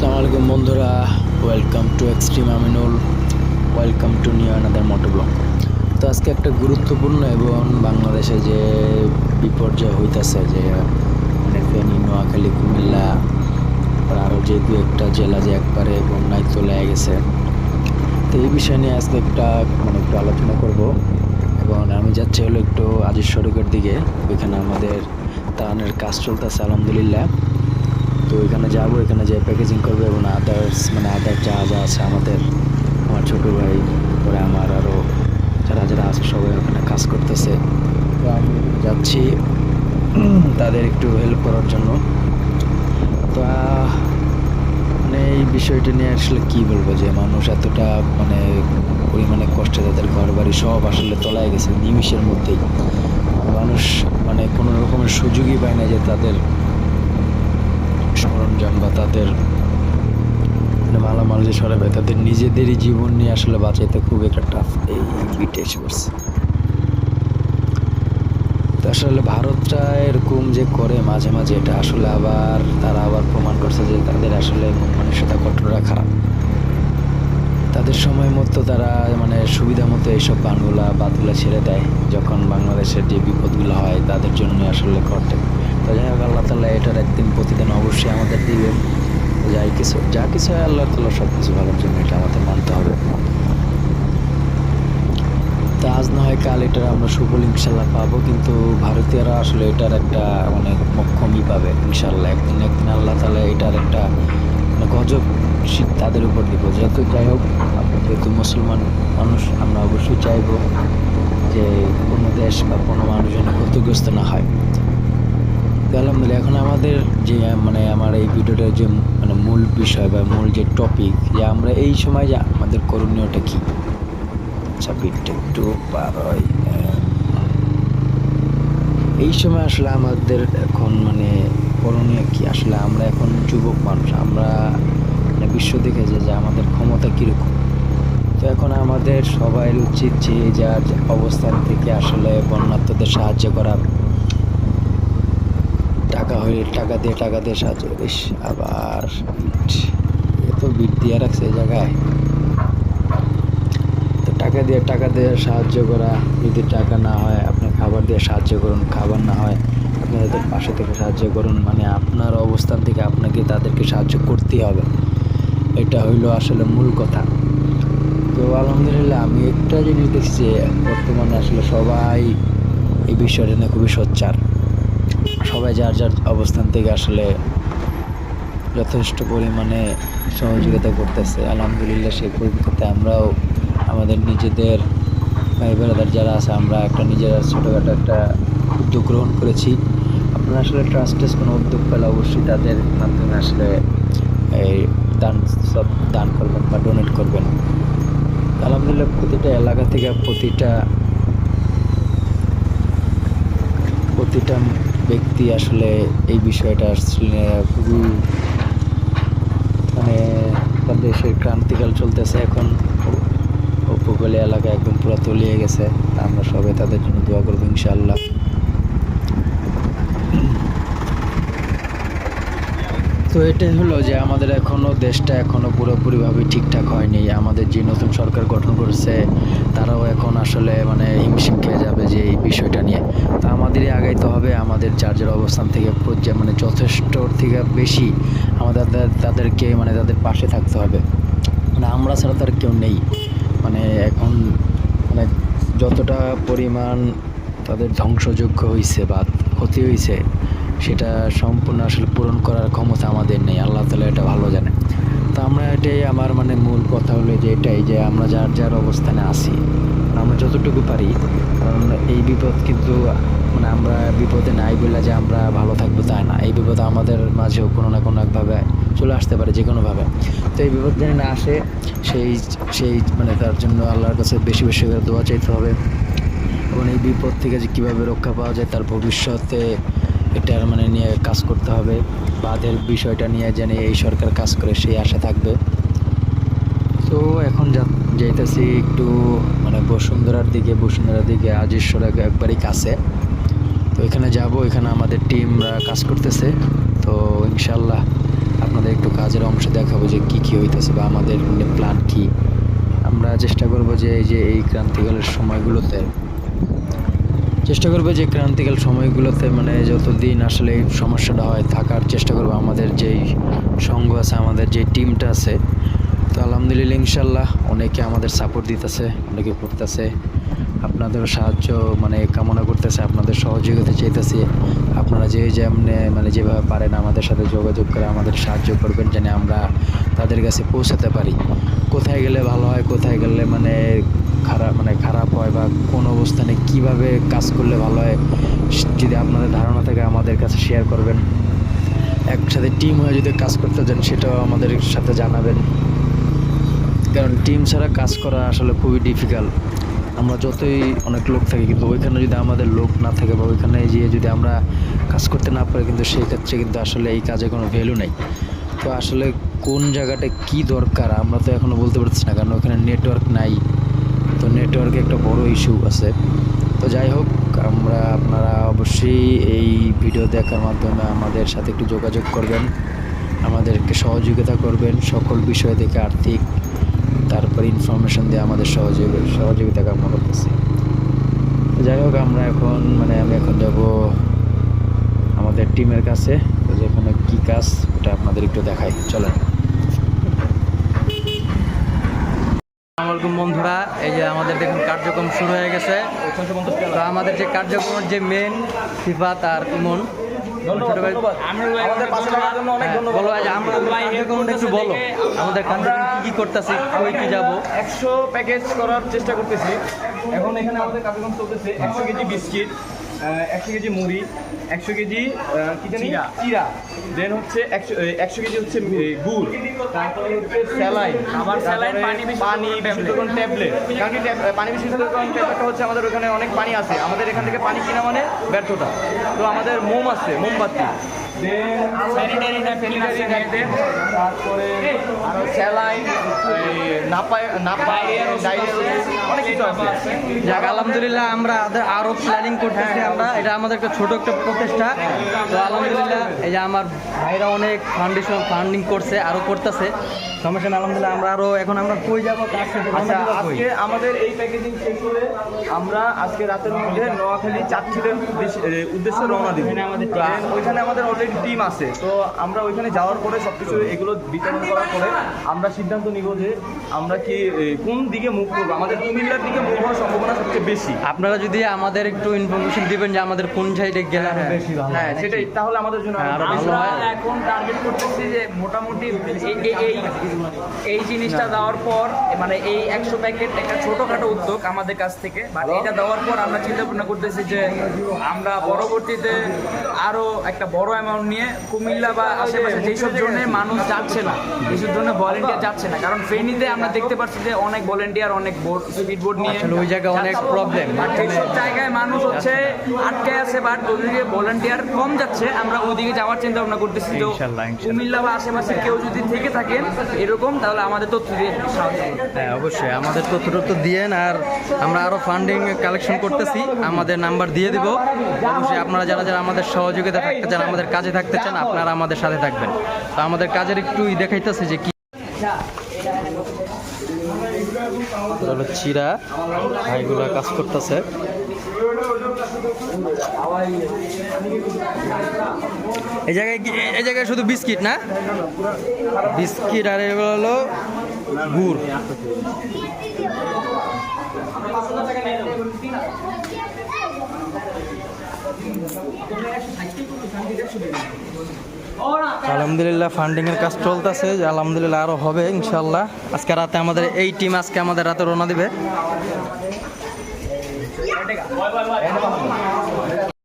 আসসালামু আলাইকুম বন্ধুরা। Welcome to extreme Aminul welcome to new another motoblog তো আজকে একটা গুরুত্বপূর্ণ এবং বাংলাদেশে যে বিপর্যয় হইতেছে, যে মানে ফেনী, নোয়াখালী, কুমিল্লা, আর আরও যে দু একটা জেলা যে একবারে বন্যায় চলে গেছে। তো এই বিষয় নিয়ে আজকে একটা মানে একটু আলোচনা করব এবং আমি যাচ্ছি হলো একটু আজিজ সড়কের দিকে। ওইখানে আমাদের তারানের কাজ চলতেছে, আলহামদুলিল্লাহ। তো এখানে যাব, এখানে যে প্যাকেজিং করব এবং আদার্স মানে আদার যা যা আছে আমাদের, আমার ছোটো ভাই পরে আমার আরও যারা যারা আছে সবাই ওখানে কাজ করতেছে। তো আমি যাচ্ছি তাদের একটু হেল্প করার জন্য। তো মানে এই বিষয়টা নিয়ে আসলে কী বলব যে মানুষ এতটা মানে পরিমাণে কষ্টে তাদের ঘর বাড়ি সব আসলে তলায় গেছে, নিমিষের মধ্যেই। মানুষ মানে কোনো রকমের সুযোগই পায় না যে তাদের সরঞ্জাম বা তাদের মানে মালামাল যে সরাবে, তাদের নিজেদেরই জীবন নিয়ে আসলে বাঁচাইতে খুব একটা টাফ এই বিটে এসে তো আসলে ভারতটা এরকম যে করে মাঝে মাঝে, এটা আসলে আবার, তারা আবার প্রমাণ করছে যে তাদের আসলে মন মানসিকতা কঠোররা খারাপ। তাদের সময় মতো তারা মানে সুবিধা মতো এইসব বানগুলা বাদগুলা ছেড়ে দেয়, যখন বাংলাদেশের যে বিপদগুলো হয়, তাদের জন্য আসলে ঘটে। তো যাই হোক, আল্লাহ তালা এটার একদিন প্রতিদিন অবশ্যই আমাদের দিবে। যাই কিছু, যা কিছু হয় আল্লাহ তালা সব কিছু ভালোর জন্য এটা আমাদের মানতে হবে। তা আজ না হয় কাল এটার আমরা সুফল ইনশাল্লাহ পাবো, কিন্তু ভারতীয়রা আসলে এটার একটা মানে মক্ষমই পাবে ইনশাল্লাহ একদিন একদিন আল্লাহ তালা এটার একটা মানে গজব শীত তাদের উপর দিব। যেহেতু যাই হোক যেহেতু মুসলমান মানুষ, আমরা অবশ্যই চাইব যে কোনো দেশ বা কোনো মানুষ যেন ক্ষতিগ্রস্ত না হয়। তো আলহামদুলিল্লাহ এখন আমাদের যে মানে আমার এই ভিডিওটার যে মানে মূল বিষয় বা মূল যে টপিক যে আমরা এই সময় যে আমাদের করণীয়টা কী? আচ্ছা বিটটা একটু পার হয় এই সময় আসলে আমাদের এখন মানে করণীয় কি? আসলে আমরা এখন যুবক মানুষ, আমরা মানে বিশ্ব দেখেছে যে আমাদের ক্ষমতা কীরকম? তো এখন আমাদের সবাই উচিত যে, যার অবস্থান থেকে আসলে বন্যার্থদের সাহায্য করা টাকা হয়ে টাকা দিয়ে টাকা দিয়ে সাহায্য বেশ আবার বিট এ তো বিট দিয়ে রাখছে এই জায়গায়। তো টাকা দিয়ে টাকা দিয়ে সাহায্য করা, যদি টাকা না হয়, আপনি খাবার দিয়ে সাহায্য করুন, খাবার না হয়, আপনি তাদের পাশে থেকে সাহায্য করুন মানে আপনার অবস্থান থেকে আপনাকে তাদেরকে সাহায্য করতেই হবে। এটা হইল আসলে মূল কথা। তো আলহামদুলিল্লাহ, আমি একটা জিনিস দেখছি যে বর্তমানে আসলে সবাই এই বিষয়টা নিয়ে খুবই সোচ্চার। সবাই যার যার অবস্থান থেকে আসলে যথেষ্ট পরিমাণে সহযোগিতা করতেছে। আলহামদুলিল্লাহ সেই পরিপ্রেক্ষিতে আমরাও আমাদের নিজেদের ভাই ব্রাদার যারা আছে, আমরা একটা নিজেরা ছোটোখাটো একটা উদ্যোগ গ্রহণ করেছি। আপনারা আসলে ট্রাস্টেস কোনো উদ্যোগ পেলে অবশ্যই তাদের মাধ্যমে আসলে এই দান, সব দান করবেন বা ডোনেট করবেন। আলহামদুলিল্লাহ প্রতিটা এলাকা থেকে প্রতিটা প্রতিটা ব্যক্তি আসলে এই বিষয়টা আসলে খুবই মানে দেশের ক্রান্তিকাল চলতেছে এখন। উ- উপকূলীয় এলাকা একদম পুরো তলিয়ে গেছে। আমরা সবাই তাদের জন্য দোয়া করব ইনশাল্লাহ তো এটাই হলো যে আমাদের এখনও দেশটা এখনও পুরোপুরিভাবে ঠিকঠাক হয়নি। আমাদের যে নতুন সরকার গঠন করেছে তারাও এখন আসলে মানে হিমশিম খেয়ে যাবে যে এই বিষয়টা নিয়ে। তা আমাদেরই আগাইতে হবে, আমাদের যার যার অবস্থান থেকে মানে যথেষ্ট থেকে বেশি আমাদের তাদেরকে মানে তাদের পাশে থাকতে হবে। মানে আমরা ছাড়া তার কেউ নেই। মানে এখন মানে যতটা পরিমাণ তাদের ধ্বংসযোগ্য হয়েছে বা ক্ষতি হয়েছে সেটা সম্পূর্ণ আসলে পূরণ করার ক্ষমতা আমাদের নেই। আল্লাহ তালা এটা ভালো জানে আমরা এটাই আমার মানে মূল কথা হলো যে এটাই যে আমরা যার যার অবস্থানে আছি। আমরা যতটুকু পারি, কারণ এই বিপদ কিন্তু মানে আমরা বিপদে নাই বলে যে আমরা ভালো থাকব তাই না। এই বিপদ আমাদের মাঝেও কোনো না কোনো একভাবে চলে আসতে পারে, যে কোনোভাবে তো এই বিপদ যেন না আসে, সেই সেই মানে তার জন্য আল্লাহর কাছে বেশি বেশি করে দোয়া চাইতে হবে। এবং এই বিপদ থেকে যে কীভাবে রক্ষা পাওয়া যায়, তার ভবিষ্যতে এটার মানে নিয়ে কাজ করতে হবে। বাঁধের বিষয়টা নিয়ে যেন এই সরকার কাজ করে, সেই আশা থাকবে। তো এখন যাইতেছি একটু মানে বসুন্ধরার দিকে বসুন্ধরার দিকে আজিশ্বর একবারই কাছে। তো এখানে যাব, এখানে আমাদের টিমরা কাজ করতেছে। তো ইনশাল্লাহ আপনাদের একটু কাজের অংশ দেখাবো যে কি কি হইতেছে বা আমাদের প্ল্যান কি। আমরা চেষ্টা করব যে এই যে এই ক্রান্তিকালের সময়গুলোতে চেষ্টা করবে যে ক্রান্তিকাল সময়গুলোতে মানে যতদিন আসলে এই সমস্যাটা হয়, থাকার চেষ্টা করব। আমাদের যেই সংঘ আছে, আমাদের যে টিমটা আছে, তো আলহামদুলিল্লাহ ইনশাল্লাহ অনেকে আমাদের সাপোর্ট দিতেছে, অনেকে করতেছে। আপনাদের সাহায্য মানে কামনা করতেছে, আপনাদের সহযোগিতা চাইতেছি। আপনারা যে যেমনে মানে যেভাবে পারেন আমাদের সাথে যোগাযোগ করে আমাদের সাহায্য করবেন যেন আমরা তাদের কাছে পৌঁছাতে পারি। কোথায় গেলে ভালো হয়, কোথায় গেলে মানে খারাপ হয় বা কোন অবস্থানে কীভাবে কাজ করলে ভালো হয়, যদি আপনাদের ধারণা থাকে আমাদের কাছে শেয়ার করবেন। একসাথে টিম হয়ে যদি কাজ করতে চান সেটাও আমাদের সাথে জানাবেন। কারণ টিম ছাড়া কাজ করা আসলে খুবই ডিফিকাল্ট আমরা যতই অনেক লোক থাকি, কিন্তু ওইখানে যদি আমাদের লোক না থাকে বা ওইখানে গিয়ে যদি আমরা কাজ করতে না পারি, কিন্তু সেই ক্ষেত্রে কিন্তু আসলে এই কাজে কোনো ভ্যালু নেই। তো আসলে কোন জায়গাটা কি দরকার, আমরা তো এখনও বলতে পারছি না, কারণ ওখানে নেটওয়ার্ক নাই। তো নেটওয়ার্কে একটা বড় ইস্যু আছে। তো যাই হোক, আমরা আপনারা অবশ্যই এই ভিডিও দেখার মাধ্যমে আমাদের সাথে একটু যোগাযোগ করবেন, আমাদেরকে সহযোগিতা করবেন সকল বিষয় থেকে আর্থিক, তারপর ইনফরমেশন দিয়ে আমাদের সহযোগী, সহযোগিতা কামনা করতেছি। যাই হোক, আমরা এখন মানে আমি এখন যাব আমাদের টিমের কাছে, তো যেখানে কী কাজ, ওটা আপনাদের একটু দেখাই। চলেন। আসসালামাইকুম বন্ধুরা এই যে আমাদের দেখুন কার্যক্রম শুরু হয়ে গেছে। তো আমাদের যে কার্যক্রমের যে মেন সিফা তার ইমন আমাদের কি কই কি যাব? একশো প্যাকেজ করার চেষ্টা করতেছি। এখন এখানে আমাদের কার্যক্রম চলতেছে একশো কেজি বিস্কিট। একশো কেজি মুড়ি একশো কেজি কি জানি? চিরা। দেন হচ্ছে একশো একশো কেজি হচ্ছে গুড়। তারপরে হচ্ছে স্যালাইন। আবার স্যালাইন পানি পানি বিশুদ্ধকরণ ট্যাবলেট। কারণ কি পানি বিশুদ্ধকরণ ট্যাবলেটটা হচ্ছে আমাদের ওখানে অনেক পানি আছে। আমাদের এখান থেকে পানি কিনা মানে ব্যর্থতা। তো আমাদের মোম আছে মোমবাতি। আলহামদুলিল্লাহ আমরা আরও প্ল্যানিং করতেছি আমরা এটা আমাদের একটা ছোট একটা প্রচেষ্টা তো আলহামদুলিল্লাহ এই যে আমার ভাইরা অনেক ফাউন্ডেশন ফান্ডিং করছে আরও করতেছে সমস্যা আলহামদুলিল্লাহ আমরা আরও এখন আমরা কই যাব আচ্ছা? আজকে আমাদের এই প্যাকেজিং শেষ করে আমরা আজকে রাতের মধ্যে নোয়াখালী চাঁদছিলের উদ্দেশ্যে রওনা দিব। ওইখানে আমাদের অলরেডি টিম আছে। তো আমরা ওইখানে যাওয়ার পরে সবকিছু এগুলো বিতরণ করার পরে আমরা সিদ্ধান্ত নিব যে আমরা কি কোন দিকে মুভ করব? আমাদের কুমিল্লার দিকে মুভ হওয়ার সম্ভাবনা সবচেয়ে বেশি। আপনারা যদি আমাদের একটু ইনফরমেশন দিবেন যে আমাদের কোন সাইডে গেলে আরও বেশি ভালো হ্যাঁ সেটাই। তাহলে আমাদের জন্য হ্যাঁ, আমরা এখন টার্গেট করতেছি যে মোটামুটি এই- এই- জিনিসটা দেওয়ার পর মানে এই একশো প্যাকেট একটা ছোটখাটো উদ্যোগ আমাদের কাছ থেকে বাট এটা দেওয়ার পর আমরা চিন্তা ভাবনা করতেছি যে আমরা পরবর্তীতে আরও একটা বড় অ্যামাউন্ট নিয়ে কুমিল্লা বা আশেপাশে যেসব জনের মানুষ যাচ্ছে না যেসব জন্য ভলেন্টিয়ার যাচ্ছে না কারণ ফেনীতে আমরা দেখতে পাচ্ছি যে অনেক ভলেন্টিয়ার অনেক বোর্ড স্পিড বোর্ড নিয়ে ওই জায়গায় অনেক প্রবলেম problem। But যেসব জায়গায় মানুষ হচ্ছে আটকে আছে বাট ওদিকে ভলেন্টিয়ার কম যাচ্ছে আমরা ওদিকে যাওয়ার চিন্তা ভাবনা করতেছি তো। কুমিল্লা বা আশেপাশে কেউ যদি থেকে থাকেন এরকম তাহলে আমাদের তথ্য দিয়ে সাহায্য হ্যাঁ অবশ্যই। আমাদের তথ্য তথ্য দিয়েন আর আমরা আরও ফান্ডিং কালেকশন করতেছি। আমাদের নাম্বার দিয়ে দিব। অবশ্যই আপনারা যারা যারা আমাদের সহযোগিতা থাকতে চান আমাদের কাজে থাকতে চান আপনারা আমাদের সাথে থাকবেন। তো আমাদের কাজের একটু দেখাইতেছে যে কি হলো চিরা ভাইগুলা কাজ করতেছে। এই জায়গায় এই জায়গায় শুধু বিস্কিট না? বিস্কিট আর এগুলো হলো গুড়। আলহামদুলিল্লাহ ফান্ডিং এর কাজ চলতেছে, যে আলহামদুলিল্লাহ আরও হবে ইনশাল্লাহ আজকে রাতে আমাদের এই টিম আজকে আমাদের রাতে রওনা দিবে।